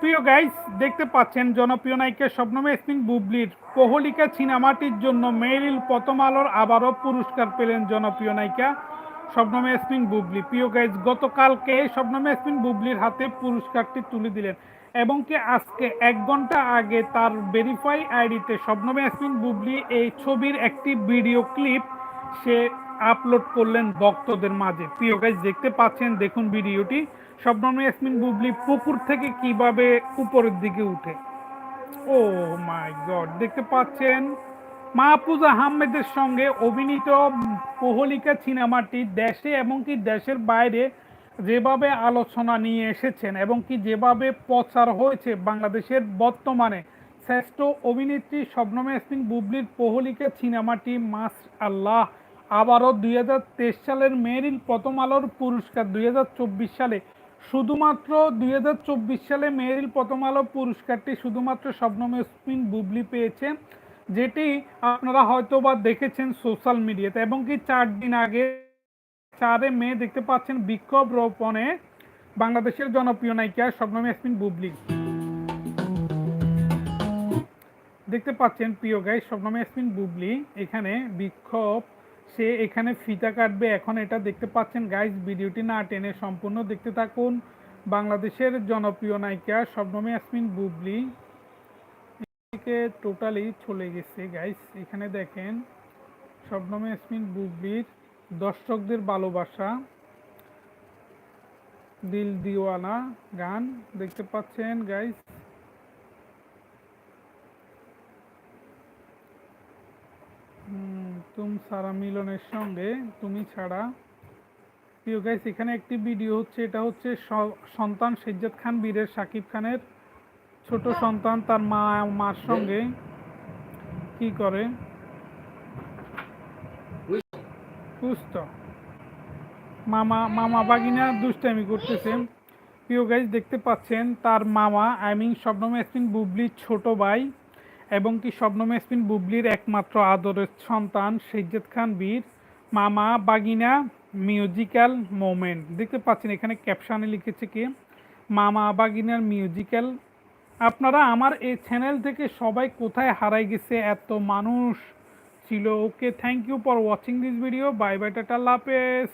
প্রিয় গাইস দেখতে পাচ্ছেন জনপ্রিয় নায়িকা স্বপ্নম স্মিন বুবলির কোহলিকা সিনেমাটির জন্য মেরিল প্রথম আলোর আবারও পুরস্কার পেলেন জনপ্রিয় নায়িকা স্বপ্নম ইয়াসমিন বুবলি। প্রিয় গাইস গতকালকে স্বপ্নম ইয়াসমিন বুবলির হাতে পুরস্কারটি তুলে দিলেন এবং কি আজকে এক ঘণ্টা আগে তার ভেরিফাই আইডিতে স্বপ্নম ইয়াসমিন বুবলি এই ছবির একটি ভিডিও ক্লিপ সে আপলোড করলেন ভক্তদের মাঝে। প্রিয় গাইস দেখতে পাচ্ছেন, দেখুন ভিডিওটি শবনম ইয়াসমিন বুবলি পুকুর থেকে কীভাবে উপরের দিকে উঠে? ও মাই গড, দেখতে পাচ্ছেন? মাহফুজ আহমেদের সঙ্গে অভিনীত কোহলিকা সিনেমাটি দেশে এবং কি দেশের বাইরে যেভাবে আলোচনা নিয়ে এসেছেন এবং কি যেভাবে প্রচার হয়েছে বাংলাদেশের বর্তমানে, শ্রেষ্ঠ অভিনেত্রী শবনম ইয়াসমিন বুবলির কোহলিকা সিনেমাটি মাস আল্লাহ। আবারও দুই হাজার তেইশ সালের মেরিল প্রথম আলোর পুরস্কার দুই হাজার চব্বিশ সালে শুধুমাত্র দুই হাজার চব্বিশ সালে মেরিল প্রথম আলো পুরস্কারটি শুধুমাত্র শবনম ইয়াসমিন বুবলি পেয়েছে, যেটি আপনারা হয়তো বা দেখেছেন সোশ্যাল মিডিয়াতে, এবং কি চার দিন আগে চারে মে দেখতে পাচ্ছেন বিক্ষোভ রোপণে বাংলাদেশের জনপ্রিয় নায়িকা শবনম বুবলি। দেখতে পাচ্ছেন প্রিয় গাই শবনম বুবলি এখানে বিক্ষোভ সে এখানে ফিতা কাটবে। এখন এটা দেখতে পাচ্ছেন গাইজ ভিডিওটি না টেনে সম্পূর্ণ দেখতে থাকুন। বাংলাদেশের জনপ্রিয় নায়িকা শবনম আসমিন বুবলি। থেকে টোটালি চলে গেছে গাইজ এখানে দেখেন, শবনম ইয়াসমিন বুবলির দর্শকদের ভালোবাসা। দিল দিওয়ানা গান দেখতে পাচ্ছেন গাইজ তুম সারা মিলনের সঙ্গে তুমি ছাড়া। প্রিয় গাইস এখানে একটি ভিডিও হচ্ছে, এটা হচ্ছে সন্তান সিজ্জাত খান, বীরের সাকিব খানের ছোট সন্তান, তার মা, মার সঙ্গে কি করে? সুস্থ মামা মামা বাগিনা দুষ্টামি করতেছে। প্রিয় গাইস দেখতে পাচ্ছেন, তার মামা আই মিন শবনম ইয়াসমিন বুবলির ছোট ভাই এবং কি শবনম বুবলির একমাত্র আদরের সন্তান সিজ্জাত খান বীর, মামা বাগিনা মিউজিক্যাল মোমেন্ট। দেখতে পাচ্ছেন, এখানে ক্যাপশানে লিখেছে কি, মামা বাগিনার মিউজিক্যাল। আপনারা আমার এই চ্যানেল থেকে সবাই কোথায় হারাই গেছে, এত মানুষ ছিল। Okay, thank you for watching this video. Bye bye, tata লাপেস